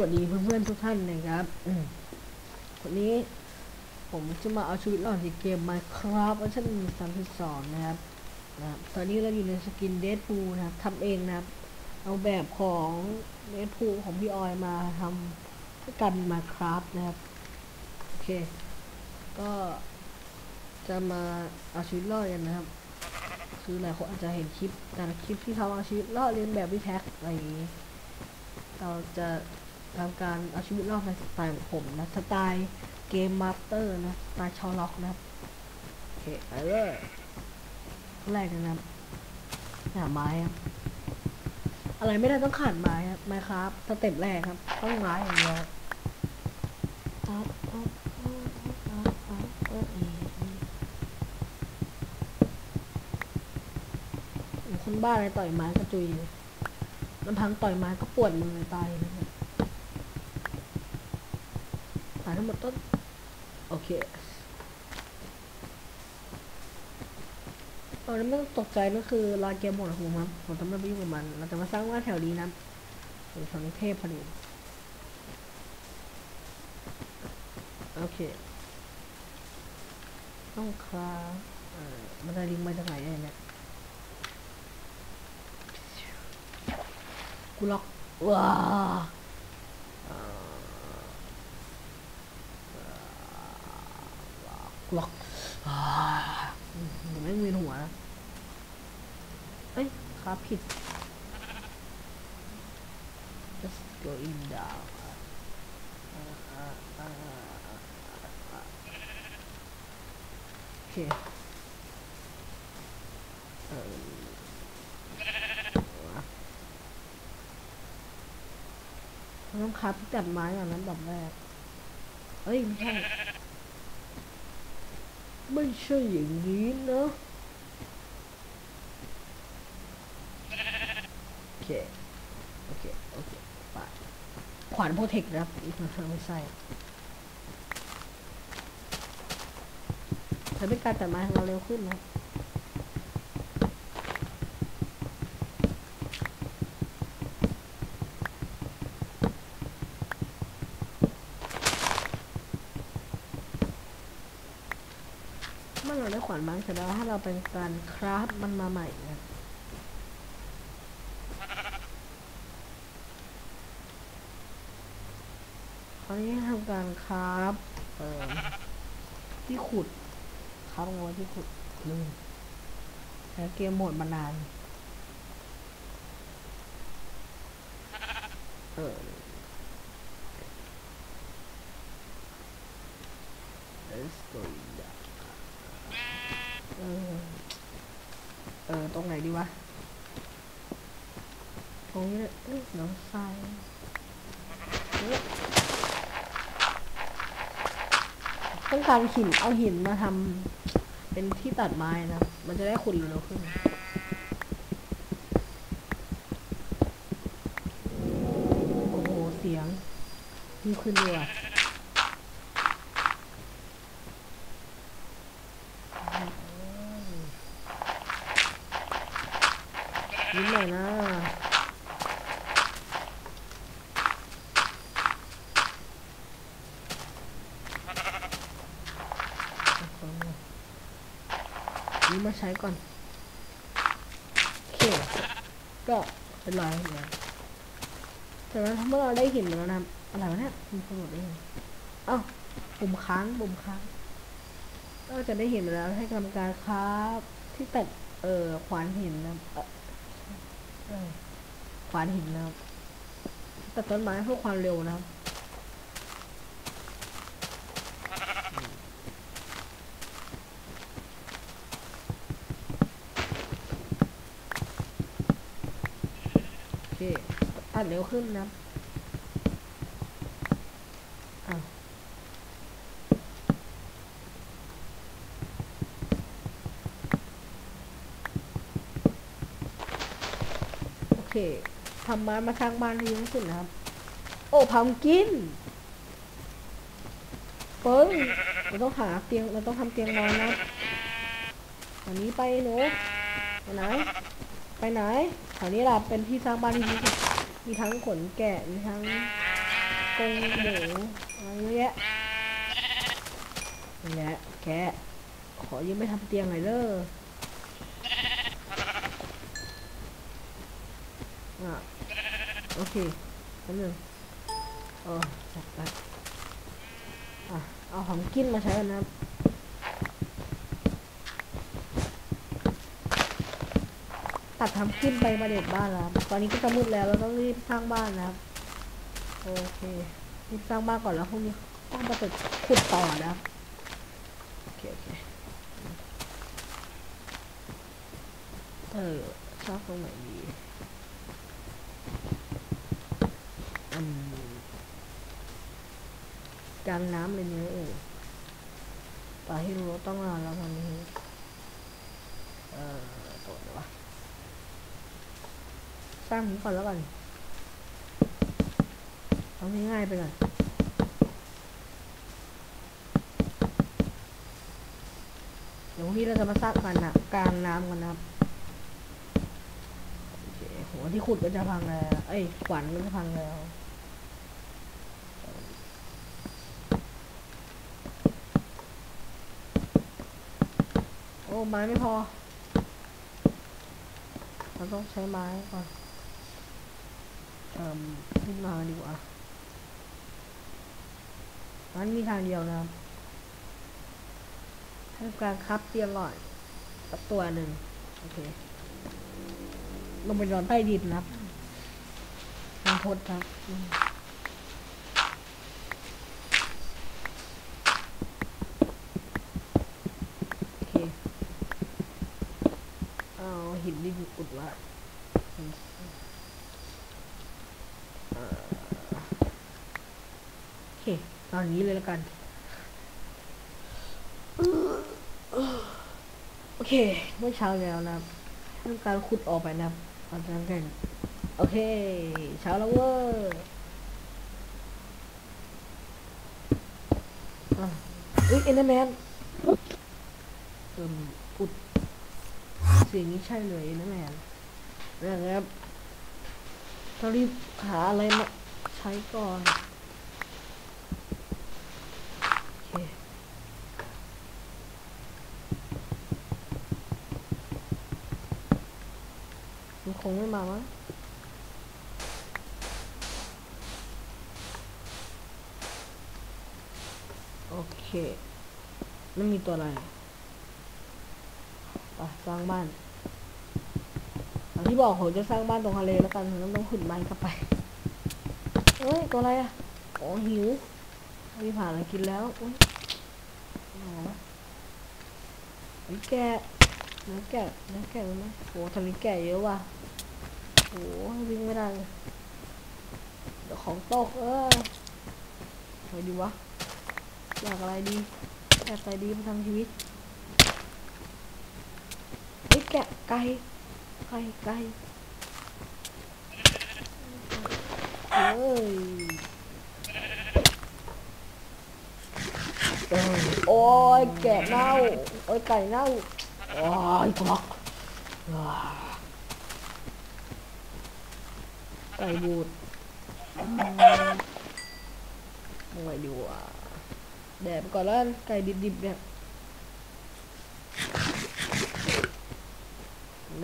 วัสดีเพื่อนๆทุกท่านนะครับอืมวันนี้ผมจะมาเอาชีวิตรอดในเกม Minecraft เวอร์ชัน3.2 นะครับนะครับตอนนี้เราอยู่ในสกินเด p พูนะครับทำเองนะครับ เอาแบบของเด p พูของพี่ออยมาทำให้กัน Minecraft นะครับ โอเค ก็จะมาเอาชีวิตรอดกันนะครับ คือหลายคนอาจจะเห็นคลิปแต่ละคลิปที่เขาเอาชีวิตรอดเรียนแบบพี่แท็กอะไรอย่างนี้เราจะ ทำการเอาชีวิตรอดในสไตล์ของผมนะสไตล์เกมมาสเตอร์นะสไตล์ชอล็อกนะครับโอเคไปเลยแรกนะครับหาไม้ครับอะไรไม่ได้ต้องขาดไม้ครับไม้ครับสเต็ปแรกครับต้องไม้อย่างเดียวอัพอัพอัพอัพอัพเออเออเออคนบ้าอะไรต่อยไม้กระจุยเลยลำพังต่อยไม้ก็ปวดมือตายเลยนะครับหา ทั้งหมดต้น โอเคตอนนี้ไม่ต้องตกใจนั่นคือลาเกมหมดของผมครับผมจะไม่ไปยุ่งกับมัน เราจะมาสร้างว่าแถวนี้นะเป็นฝั่งนี้เทพพอดีโอเค ต้องคลาเออมันได้ลิงมาจากไหนเนี่ยกูล็อกว้าเอ่อ ล็อกอ่าอืมไม่งเวีหัวนะเอ้ยครับผิด just go in down โอเคเออต้องคับตัดไม้ก่อนนั้นดับแรก เอ้ย ไม่ใช่ ไม่ใช่อย่างนี้นะโอเค โอเค โอเคไปขวานโปรเทคนะครับไม่ใช่ทำให้การตัดไม้ของเราเร็วขึ้นนะ เมื่ อเราได้ขวานไม้เสร็จแล้วถ้าเราเป็นการคราฟมันมาใหม่นะคราวนี้ทำการคราฟเอ่อที่ขุดคราฟเอาไว้ที่ขุดลืมแต่เกมโหมดมานาน เออ let's go down เออ เออ ตรงไหนดีวะ ตรงนี้เลยเอ้ยเดี๋ยวทรายต้องการหิน เอาหินมาทำเป็นที่ตัดไม้นะ มันจะได้ขุดเร็วขึ้นโอ้โห เสียงนี่ขึ้นด้วย ยิ้มหน่อยนะยิ้มาใช้ก่อน โอเค ก็เป็นไรเนี่ยแต่ว่าเมื่อเราได้หินมาแล้วนะอะไรวะเนี่ยมีคนบอกได้ไงเอ้าปุ่มค้างปุ่มค้างก็จะได้เห็นมาแล้วให้ทำการค้าบที่ตัดเอ่อขวานหินนะ ขวานหินนะครับตัดต้นไม้เพื่อความเร็วนะครับโอเคตัดเร็วขึ้นนะครับอ้าวโอเค ทำบ้ามาสร้างบ้านให้เยอะที่สุดนะครับ โอ้พัมกินเปิ้งเราต้องหาเตียงเราต้องทำเตียงนอนนะอันนี้ไปหนูไปไหน ไปไหนแถวนี้ล่ะเป็นที่สร้างบ้านที่ดีที่สุดมีทั้งขนแกะมีทั้งกงหมูอะไรเยอะแยะนี่แหละแกะขอยืมไปทำเตียงหน่อยเด้อ อะโอเคแป๊บนึงเออจัดไปอะเอาของกินมาใช้กันนะครับตัดทำขึ้นไปประเด็ดบ้านแล้วตอนนี้ก็จะมืดแล้วเราต้องรีบสร้างบ้านนะครับโอเครีบสร้างบ้านก่อนแล้วพรุ่งนี้ต้องมาติดขุดต่อนะครับโอเคโอเคเออชอบตรงไหนดีอืม กลางน้ำเลยเนี่ยเออป่าที่รู้ต้องนานแล้วตอนนี้ เออตัวเดี๋ยววะ สร้างนี้ก่อนแล้วกันเอาง่ายๆไปก่อนเดี๋ยวพรุ่เราจะมาสร้างกันนะกลางน้ำกันนะครับโอเคหัวที่ขุดก็จะพังแล้ว เอ้ยขวัญก็จะพังแล้ว โอ้ไม้ไม่พอ เราต้องใช้ไม้ก่อนเอ่อขึ้นมาดีกว่ามันมีทางเดียวนะครับทำการคับเตียงก่อนสักตัวหนึ่งโอเคลงไปนอนใต้ดินนะครับทางพดครับอืมโอเค เอา หินดินอุดไว้เอ่อโอเคตอนนี้เลยล้วกัน โอเค เมื่อเช้าแล้วนะทำการขุดออกไปนะตอนนั้นกัน โอเค เช้าแล้วเว้ยอะอุ้ยเอ็นเดอร์แมนเอิ่มอุด สียงนี้ใช่เลยนะแมนนะครับต้องรีบหาอะไรมาใช้ก่อนโอเคมันคงไม่มามั้งโอเค ไม่มีตัวอะไร ไปสร้างบ้าน ที่บอกผมจะสร้างบ้านตรงทะเลแล้วกันต้องต้องขุดไม้กลับไปเอ้ยตัวอะไรอะอ๋อหิวมีผ่านอะไรกินแล้วอุ้ยอ๋อไอ้แกะเนื้อแกะเนื้อแกะรู้ไหมโหทะเลแกะเยอะว่ะโหวิ่งไม่ได้เลยเดี๋ยวของตกเอออะไรดีวะอยากอะไรดีอยากอะไรดีมาทำชีวิตไอ้ยแกะไก่ ไก่ไก่เอ้ยเอ้ยโอ้ยแกะเน่าโอ้ยไก่เน่าโอ้ยทะเลาะอ่าไก่บูดมเอาไงดีวะแดดไปก่อนแล้วกันไก่ดิบๆเนี่ย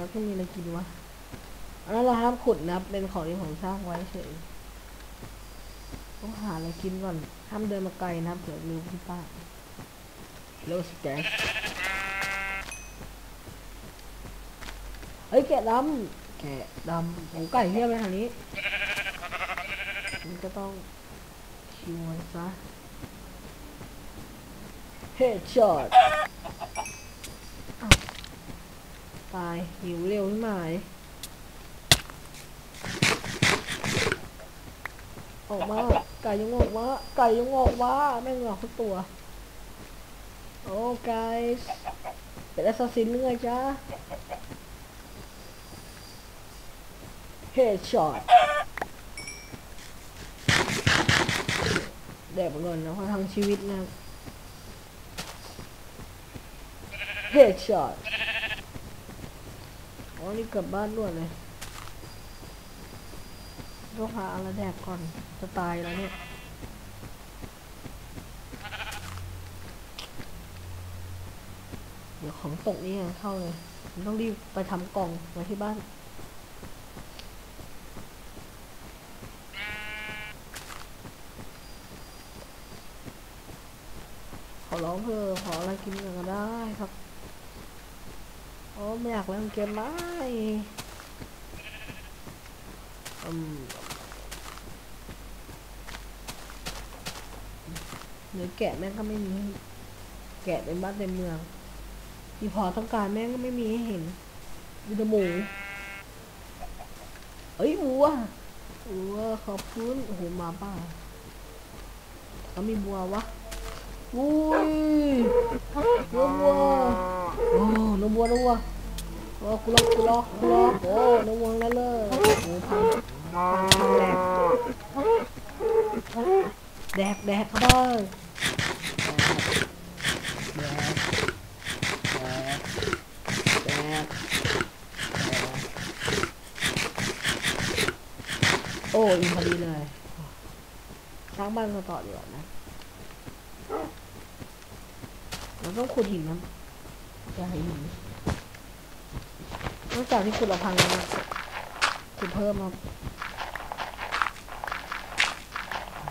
แล้วก็มีอะไรกินวะอันนั้นเราห้ามขุดนะครับเป็นของที่ผมสร้างไว้เฉยต้องหาอะไรกินก่อนห้ามเดินมาไกลนะครับเดี๋ยวลืมที่ป้านโลสแกสเฮ้ยแกะดำแกะดำหมูไก่เทียบไปทางนี้มันก็ต้องคิวไว้ซะเฮดช็อต ตายหิวเร็วขึ้นมาไหมออกมา ไก่ยังออกมา ไก่ยังออกมาแม่งออกทุกตัว โอ้ไก่เป็นแอสซัสซินหรือไงจ๊ะเฮดช็อตแดกไปก่อนนะเพราะทั้งชีวิตนะเฮดช็อต อ๋อนี่กลับบ้านด้วยเลยต้องหาอะไรแดกก่อน จะตายแล้วเนี่ยเดี๋ยวของตกนี่ยังเข้าเลยผมต้องรีบไปทำกล่องไว้ที่บ้านขอร้องเพื่อขออะไรกินก็ได้ครับ อ้ไม่อยากเล่นเกมไม่อืมเนื้อแกะแม่งก็ไม่มีให้แกะเป็นบ้านในเมืองที่พอต้องการแม่งก็ไม่มีให้เห็นมีแต่หมูเอ้ยวัววัวขอบคุณโอ้โหหมาป่าเขามีบัววะอุ้ยนัวบัวโอ้นัวบัวนัวบัว โอ้กูล็อกกูล็อกกูล็อกโอ้นัวบัวนั่นเลยโอ้พังพังพังแหลกแดกแดกเข้าไปแดกแดกแดกแดกโอ้อินพอดีเลยสร้างบ้านกันต่อดีกว่านะเราต้องขุดหินนะอย่าหิน นอกจากที่ขุดเราพังแล้วนะขุดเพิ่มครับ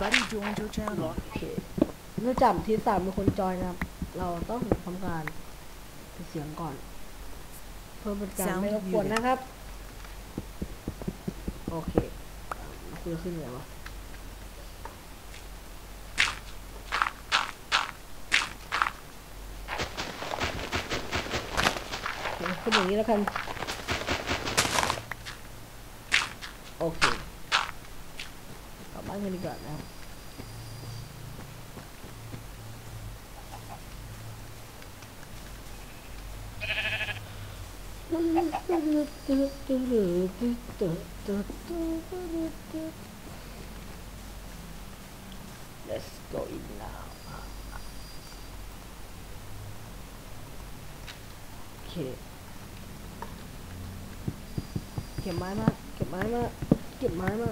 Buddy joined your channel. โอเคเนื่องจากที่สามมีคนจอยนะครับ เราต้องทำการปิดเสียงก่อน เพื่อเป็นการ Sound ไม่รบกวน muted นะครับ โอเคคุยขึ้นไงวะโอเคขึ้นอย่างนี้แล้วกัน โอเคกลับบ้านกันดีกว่านะครับ Let's go in now โอเคเก็บ เก็บไม้มา